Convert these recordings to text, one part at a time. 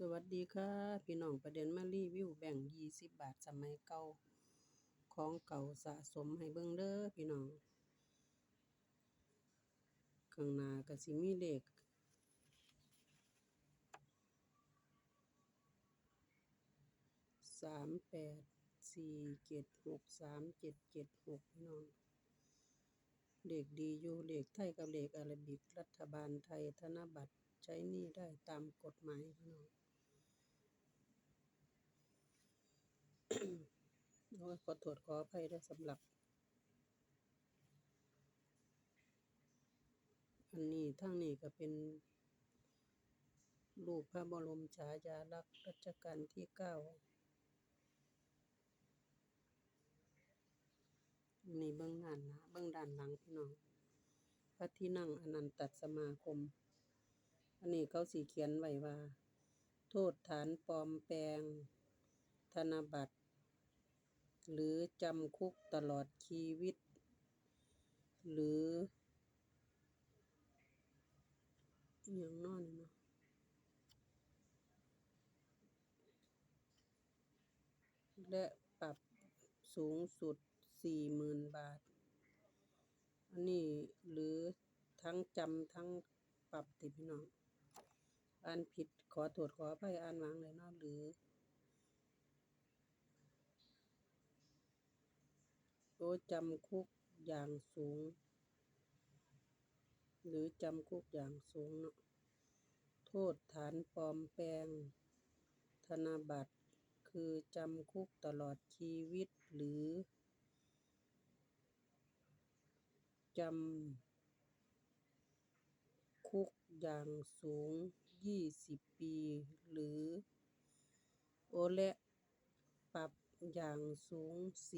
สวัสดีค่ะพี่น้องประเด็นมารีวิวแบ่งยี่สิบบาทสมัยเก่าของเก่าสะสมให้เบิ่งเด้อพี่น้องข้างหน้าก็สิมีเลขสามแปดสี่เจ็ดหกสามเจ็ดเจ็ดหกพี่น้องเลขดีอยู่เลขไทยกับเลขอาราบิกรัฐบาลไทยธนบัตรใช้หนี้ได้ตามกฎหมายพี่น้อง โอ้ยขอโทษขออภัยด้วยสำหรับ อันนี้ทั้งนี้ก็เป็น รูปพระบรมฉายาลักษณ์รัชกาลที่เก้านนี้เบื้องด้านน้าเบื้องด้านหลังพี่น้องพระที่นั่งอนันตสมาคม อันนี้เขาสีเขียนไว้ว่า โทษฐานปลอมแปลง ธนบัตร หรือจำคุกตลอดชีวิต หรืออย่างนอนเนาะและปรับสูงสุดสี่หมื่นบาท อันนี้หรือทั้งจำทั้งปรับติพี่น้องอ่านผิดขอโทษขออภัยอ่านวางเลยเนาะหรือ โอ้จำคุกอย่างสูง หรือจำคุกอย่างสูงเนาะโทษฐานปลอมแปลง ธนบัตรคือจำคุกตลอดชีวิตหรือจำคุกอย่างสูง 20 ปี หรือ โอและปรับอย่างสูง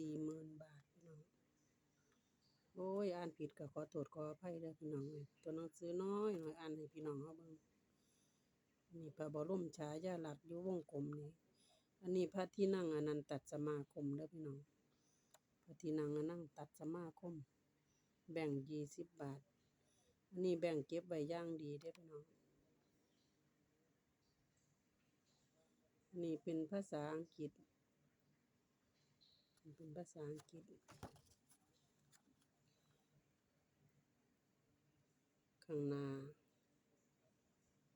40,000 บาทพี่น้อง โอ้ย อ่านผิดก็ขอโทษขออภัยเด้อพี่น้องเอ้ยตัวหนังสือน้อยหน่อยอ่านให้พี่น้องเฮาเบิ่งนี่พระบรมฉายาลักษณ์อยู่วงกลมนี่อันนี้พระที่นั่งอนันตสมาคมเด้อพี่น้องพระที่นั่งอนันตสมาคม แบ่งยี่สิบบาท อันนี้แบ่งเก็บไว้ย่างดีเด้อพี่น้องนนี้เป็นภาษาอังกฤษ เป็นภาษาอังกฤษ ข้างหน้า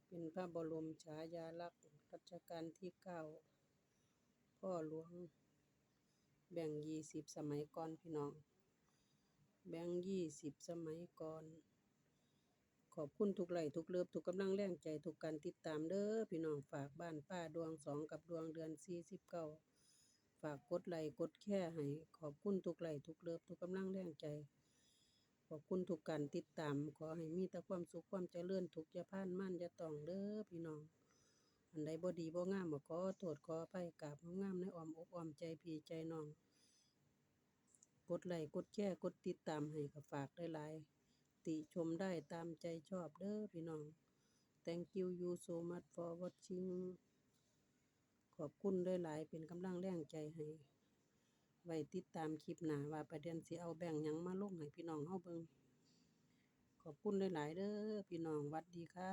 เป็นพระบรมฉายาลักษณ์รัชกาลที่เก้าพ่อหลวง แบ่งยี่สิบสมัยก่อนพี่น้อง แบ่งยี่สิบสมัยก่อน ขอบคุณทุกไหลทุกเลิฟทุกกำลังแรงใจทุกการติดตามเด้อพี่น้องฝากบ้านป้าดวงสองกับดวงเดือนสี่สิบเก้าฝากกดไลค์กดแชร์ให้ขอบคุณทุกไหลทุกเลิฟทุกกำลังแรงใจ อบคุณทุกการติดตาม ขอให้มีแต่ความสุขความเจริญทุกอย่าพานมั่นอย่าตองเด้อพี่น้อง อันใดบ่ดีบ่งามขอโทษขออภัยกราบงามในอ้อมอกอ้อมใจพี่ใจน้อง กดไลค์กดแชร์กดติดตามให้ก็ฝากได้หลายติชมได้ตามใจชอบเด้อพี่น้อง Thank you you so much for watching ขอบคุณได้หลายเป็นกำลังแรงใจให้ ไว้ติดตามคลิปหน้าว่าประเด็นสิเอาแบ่งยังมาลงให้พี่น้องเฮาเบิ่งขอบคุณหลาย ๆเด้อพี่น้องวัดดีค่ะ